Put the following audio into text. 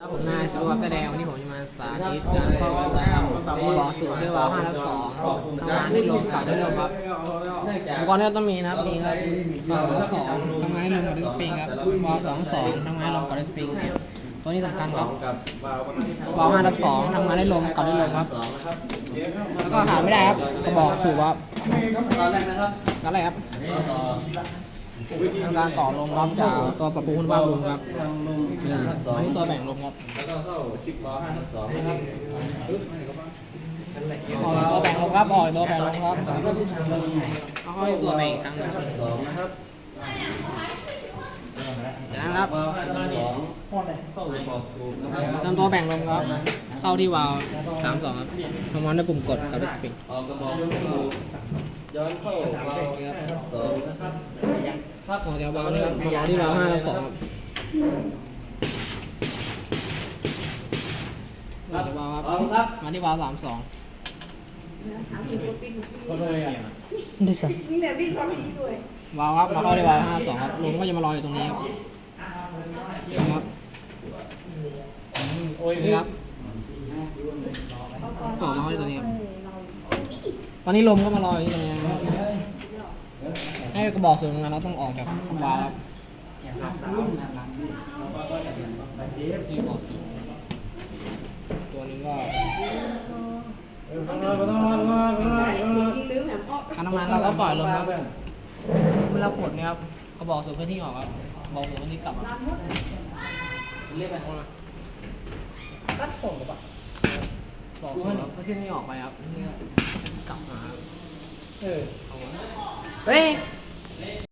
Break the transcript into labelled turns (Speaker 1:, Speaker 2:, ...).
Speaker 1: ครับผมนายสุวัสดิ์กระแดงวันนี้ผมจะมาสาธิตการเข้าบอกสูตรด้วยวาล์ว5ทับ2ทำงานได้ลมเก่าได้ลมครับอุปกรณ์ที่เราต้องมีนะครับมีครับวาล์วสองทำงานได้ลมกับดิสปริงครับวาล์วสองสองทำงานได้ลมกับดิสปริงตัวนี้สำคัญครับวาล์ว5ทับ2ทำงานได้ลมกับได้ลมครับแล้วก็ขาดไม่ได้ครับกระบอกสูบครับ
Speaker 2: ตอนแรกนะครับ
Speaker 1: นั่นแหละครับ
Speaker 2: ต่อ
Speaker 1: ทำการต่อลมครับจากตัวปรับปรุงคุณภาพลมครับ
Speaker 2: ทางลง
Speaker 1: นี่อันนี้ตัวแบ่งลมครับ
Speaker 2: แล้วก็เข้าสิบล้อห้าทับสองนะครับ
Speaker 1: ออกตัวแบ่งลมครับออกตัวแบ่งลมครับเอาเข้าตัวแบ่งอีกครั้งหนึงครับ
Speaker 2: สองนะครับ
Speaker 1: จากนั้นครับ
Speaker 2: วาล์วห้าทับสองเข้าบอกสูบนะครับ
Speaker 1: นำตัวแบ่งลมครับ เข้าที่วาล์วสามสองครับทำงานด้วยปุ่มกดกับดิสปริง
Speaker 2: ออกกระบอกสูบย้อนเข้าวาล์วห้าทับสองนะ ครับครับ
Speaker 1: ออกจากวาล์วนี่ครับมารอที่วาล์วห้าทับสองครับออกจากวาล์วครับ
Speaker 2: พร้อมครับ
Speaker 1: มาที่วาล์วสามสอง
Speaker 3: นี่แหละวิ่งความดีด้วย
Speaker 1: วาล์วครับมาเข้าที่วาล์วห้าสองครับลมก็จะมารออยู่ตรงนี้ครับครับนี่ครับต่อมาเข้าที่ตรงนี้ครับตอนนี้ลมก็มารออยู่ที่ตรงนี้นะครับ ให้กระบอกสูงงานเราต้องออกจากวาล์วครับนี่บอกสูงตัวนึงก็
Speaker 3: ลืมแหนมอ้อ
Speaker 1: การทำงานเราก็ปล่อยลมครับเวลาปลดเนี่ยครับกระบอกสูงพื้นที่ออกครับบอกสูงพื้นที่กลับครับเรียกอะไรตัดผมหรือเปล่าบอกสูงครับก็ที่นี่ออกไปครับนี่กลับมาเออเอาวะเฮ้ย